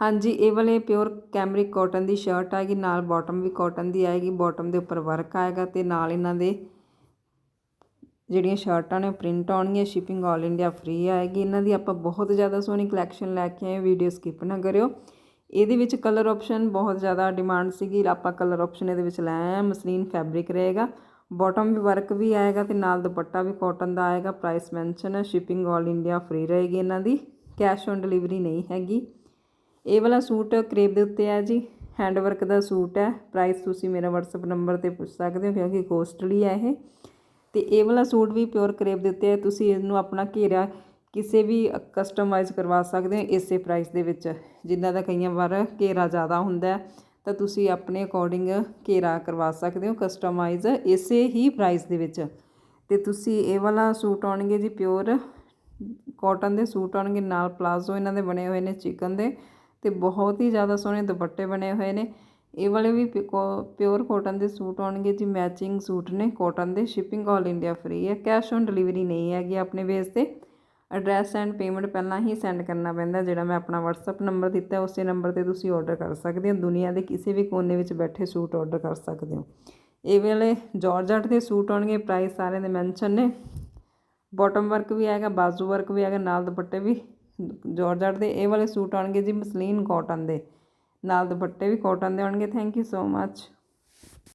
ਹਾਂਜੀ, ਇਹ ਵਾਲੇ ਪਿਓਰ ਕੈਮਰਿਕ ਕਾਟਨ ਦੀ ਸ਼ਰਟ ਆਏਗੀ, ਨਾਲ ਬਾਟਮ ਵੀ ਕਾਟਨ ਦੀ ਆਏਗੀ ਬਾਟਮ ਦੇ ਉੱਪਰ ਵਰਕ ਆਏਗਾ ਤੇ ਨਾਲ ਇਹਨਾਂ ਦੇ ਜਿਹੜੀਆਂ ਸ਼ਰਟਾਂ ਨੇ ਪ੍ਰਿੰਟ ਆਉਣਗੀਆਂ ਸ਼ਿਪਿੰਗ ਆਲ ਇੰਡੀਆ ਫ੍ਰੀ ਆਏਗੀ। ਇਹਨਾਂ ਦੀ ਆਪਾਂ ਬਹੁਤ ਜ਼ਿਆਦਾ ਸੋਹਣੀ ਕਲੈਕਸ਼ਨ ਲੈ ਕੇ ਆਏ ਵੀਡੀਓ ਸਕਿਪ ਨਾ ਕਰਿਓ। ਇਹਦੇ ਵਿੱਚ ਕਲਰ ਆਪਸ਼ਨ ਬਹੁਤ ਜ਼ਿਆਦਾ ਡਿਮਾਂਡ ਸੀਗੀ, ਆਪਾਂ ਕਲਰ ਆਪਸ਼ਨ ਇਹਦੇ ਵਿੱਚ ਲੈ ਆਏ ਮਸਲੀਨ ਫੈਬਰਿਕ ਰਹੇਗਾ। ਬਾਟਮ ਵੀ ਵਰਕ ਵੀ ਆਏਗਾ ਤੇ ਨਾਲ ਦੁਪੱਟਾ ਵੀ ਕਾਟਨ ਦਾ ਆਏਗਾ ਪ੍ਰਾਈਸ ਮੈਂਸ਼ਨ ਹੈ ਸ਼ਿਪਿੰਗ ਆਲ ਇੰਡੀਆ ਫ੍ਰੀ ਰਹੇਗੀ ਇਹਨਾਂ ਦੀ ਕੈਸ਼ ਔਨ ਡਿਲੀਵਰੀ ਨਹੀਂ ਹੈਗੀ। ਇਹ ਵਾਲਾ ਸੂਟ ਕਰੇਬ ਦੇ ਉੱਤੇ ਹੈ ਜੀ ਹੈਂਡ ਵਰਕ ਦਾ ਸੂਟ ਹੈ। ਪ੍ਰਾਈਸ ਤੁਸੀਂ ਮੇਰਾ WhatsApp ਨੰਬਰ ਤੇ ਪੁੱਛ ਸਕਦੇ ਹੋ ਕਿਉਂਕਿ ਕੋਸਟਲੀ ਹੈ ਇਹ। ਤੇ ਇਹ ਵਾਲਾ ਸੂਟ ਵੀ ਪਿਓਰ ਕਰੇਬ ਦੇ ਉੱਤੇ ਹੈ ਤੁਸੀਂ ਇਹਨੂੰ ਆਪਣਾ ਘੇਰਾ ਕਿਸੇ ਵੀ ਕਸਟਮਾਈਜ਼ ਕਰਵਾ ਸਕਦੇ ਹੋ ਇਸੇ ਪ੍ਰਾਈਸ ਦੇ ਵਿੱਚ। ਜਿੱਦਾਂ ਦਾ ਕਈਆਂ ਵਾਰ ਘੇਰਾ ਜ਼ਿਆਦਾ ਹੁੰਦਾ ਹੈ, ਤਾਂ ਤੁਸੀਂ ਆਪਣੇ ਅਕੋਰਡਿੰਗ ਘੇਰਾ ਕਰਵਾ ਸਕਦੇ ਹੋ ਕਸਟਮਾਈਜ਼ ਇਸੇ ਹੀ ਪ੍ਰਾਈਸ ਦੇ ਵਿੱਚ। ਤੇ ਤੁਸੀਂ ਇਹ ਵਾਲਾ ਸੂਟ ਆਉਣਗੇ ਜੀ ਪਿਓਰ ਕਾਟਨ ਦੇ ਸੂਟ ਆਉਣਗੇ, ਨਾਲ ਪਲਾਜ਼ੋ ਇਹਨਾਂ ਦੇ ਬਣੇ ਹੋਏ ਨੇ ਚਿਕਨ ਦੇ। ਤੇ ਬਹੁਤ ਹੀ ਜ਼ਿਆਦਾ ਸੋਹਣੇ ਦੁਪੱਟੇ ਬਣੇ ਹੋਏ ਨੇ। ਇਹ ਵਾਲੇ ਵੀ ਪਿਓਰ ਕਾਟਨ ਦੇ ਸੂਟ ਆਉਣਗੇ ਜੀ ਮੈਚਿੰਗ ਸੂਟ ਨੇ ਕਾਟਨ ਦੇ ਸ਼ਿਪਿੰਗ ਆਲ ਇੰਡੀਆ ਫ੍ਰੀ ਹੈ। ਕੈਸ਼ ਔਨ ਡਿਲੀਵਰੀ ਨਹੀਂ ਹੈਗੀ ਆਪਣੇ ਬੇਸ ਤੇ। ਐਡਰੈਸ ਐਂਡ ਪੇਮੈਂਟ ਪਹਿਲਾਂ ਹੀ ਸੈਂਡ ਕਰਨਾ ਪੈਂਦਾ, ਜਿਹੜਾ ਮੈਂ ਆਪਣਾ WhatsApp ਨੰਬਰ ਦਿੱਤਾ, ਉਸੇ ਨੰਬਰ ਤੇ ਤੁਸੀਂ ਆਰਡਰ ਕਰ ਸਕਦੇ ਹੋ। ਦੁਨੀਆ ਦੇ ਕਿਸੇ ਵੀ ਕੋਨੇ ਵਿੱਚ ਬੈਠੇ ਸੂਟ ਆਰਡਰ ਕਰ ਸਕਦੇ ਹੋ। ਇਹ ਵੇਲੇ ਜਾਰਜਟ ਦੇ ਸੂਟ ਆਉਣਗੇ ਪ੍ਰਾਈਸ ਸਾਰਿਆਂ ਦੇ ਮੈਂਸ਼ਨ ਨੇ। ਬਾਟਮ ਵਰਕ ਵੀ ਆਏਗਾ ਬਾਜ਼ੂ ਵਰਕ ਵੀ ਆਏਗਾ ਨਾਲ ਦੁਪੱਟੇ ਵੀ ਜਾਰਜਟ ਦੇ ਇਹ ਵਾਲੇ ਸੂਟ ਆਉਣਗੇ ਜੀ ਮਸਲੀਨ ਕਾਟਨ ਦੇ। ਨਾਲ ਦੁਪੱਟੇ ਵੀ ਕਾਟਨ ਦੇ ਆਉਣਗੇ। Thank you so much